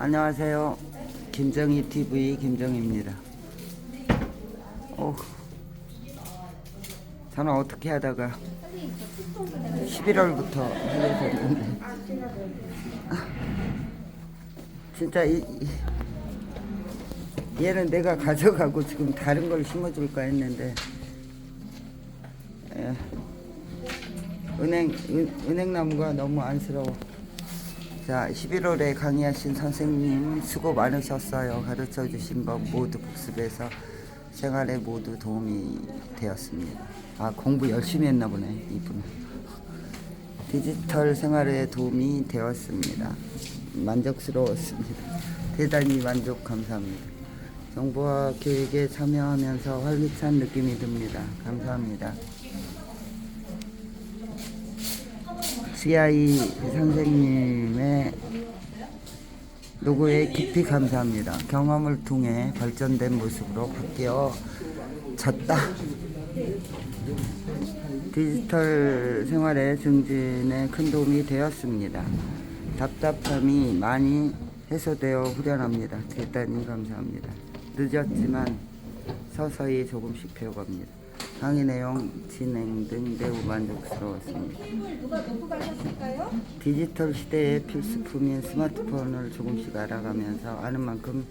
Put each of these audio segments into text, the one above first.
안녕하세요. 김정희 TV 김정희입니다. 오, 저는 어떻게 하다가 11월부터 하게 됐는데 진짜 이, 이- 얘는 내가 가져가고 지금 다른 걸 심어줄까 했는데 예, 은행 은, 은행나무가 너무 안쓰러워. 자, 11월에 강의하신 선생님 수고 많으셨어요. 가르쳐 주신 법 모두 복습해서 생활에 모두 도움이 되었습니다. 아, 공부 열심히 했나 보네, 이분은. 디지털 생활에 도움이 되었습니다. 만족스러웠습니다. 대단히 만족 감사합니다. 정보와 교육에 참여하면서 활기찬 느낌이 듭니다. 감사합니다. CI 선생님의 노고에 깊이 감사합니다. 경험을 통해 발전된 모습으로 바뀌어졌다. 디지털 생활의 증진에 큰 도움이 되었습니다. 답답함이 많이 해소되어 후련합니다. 대단히 감사합니다. 늦었지만 서서히 조금씩 배워갑니다. 강의 내용, 진행 등 매우 만족스러웠습니다. 디지털 시대의 필수품인 스마트폰을 조금씩 알아가면서 아는 만큼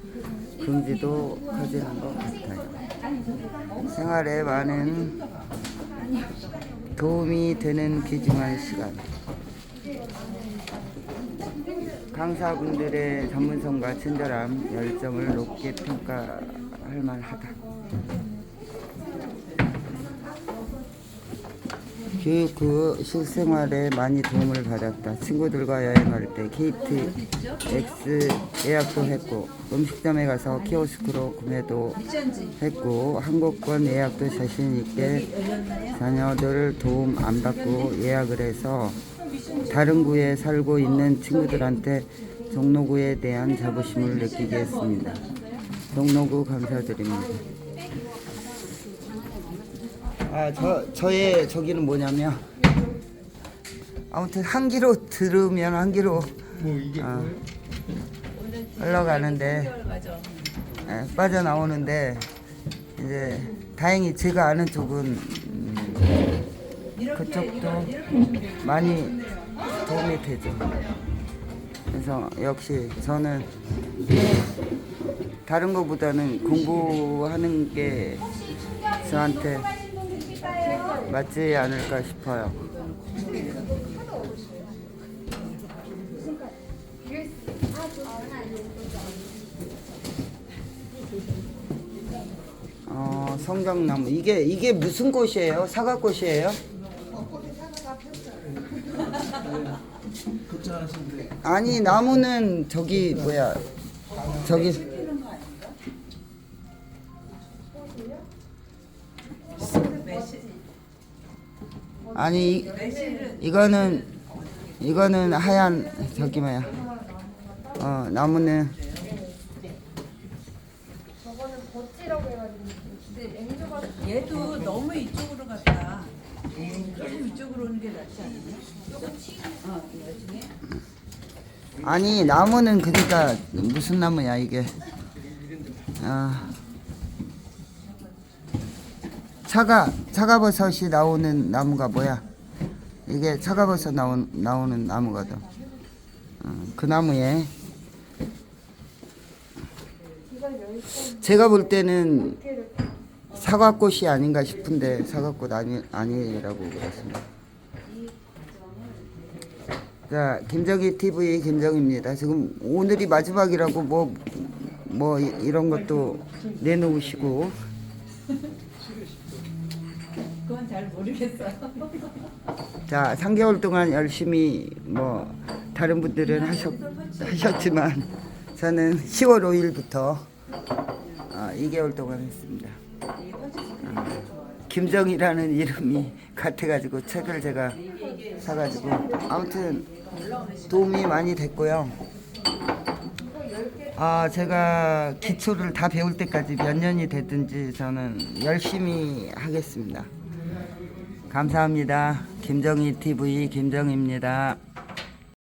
긍지도 커지는 것 같아요. 생활에 많은 도움이 되는 귀중한 시간. 강사분들의 전문성과 친절함, 열정을 높게 평가할 만하다. 교육 후 실생활에 많이 도움을 받았다. 친구들과 여행할 때 KTX 예약도 했고 음식점에 가서 키오스크로 구매도 했고 항공권 예약도 자신 있게 자녀들 도움 안 받고 예약을 해서 다른 구에 살고 있는 친구들한테 종로구에 대한 자부심을 느끼게 했습니다. 종로구 감사드립니다. 아, 저, 저의 저기는 뭐냐면, 아무튼 한 기로 들으면 한 기로. 아, 흘러가는데, 예, 빠져나오는데, 이제 다행히 제가 아는 쪽은 음, 그쪽도 많이 도움이 되죠. 그래서 역시 저는 다른 것보다는 공부하는 게 저한테 맞지 않을까 싶어요. 어, 성경나무 이게 이게 무슨 꽃이에요? 사과꽃이에요? 아니 나무는 저기 뭐야 저기 아니 이, 이거는 이거는 하얀 저기 뭐야 어 나무는 저거는 버찌라고 해가지고 근데 앵두가 얘도 너무 이쪽으로 갔다. 조금 이쪽으로 오는 게 낫지 않나? 어, 나중에. 아니 나무는 그러니까 무슨 나무야 이게 아 차가 차가버섯이 나오는 나무가 뭐야 이게 차가버섯 나온 나오는 나무거든 어, 그 나무에 제가 볼 때는 사과꽃이 아닌가 싶은데 사과꽃 아니 아니라고 그랬습니다. 자, 김정희 TV 김정희입니다. 지금 오늘이 마지막이라고 뭐, 뭐, 이- 이런 것도 내놓으시고. 잘 모르겠어. 자, 3개월 동안 열심히 뭐, 다른 분들은 하셨, 하셨지만, 저는 10월 5일부터 아, 2개월 동안 했습니다. 아, 김정희라는 이름이 같아가지고 책을 제가 사가지고 아무튼 도움이 많이 됐고요. 아 제가 기초를 다 배울 때까지 몇 년이 됐든지 저는 열심히 하겠습니다. 감사합니다. 김정희 TV 김정희입니다.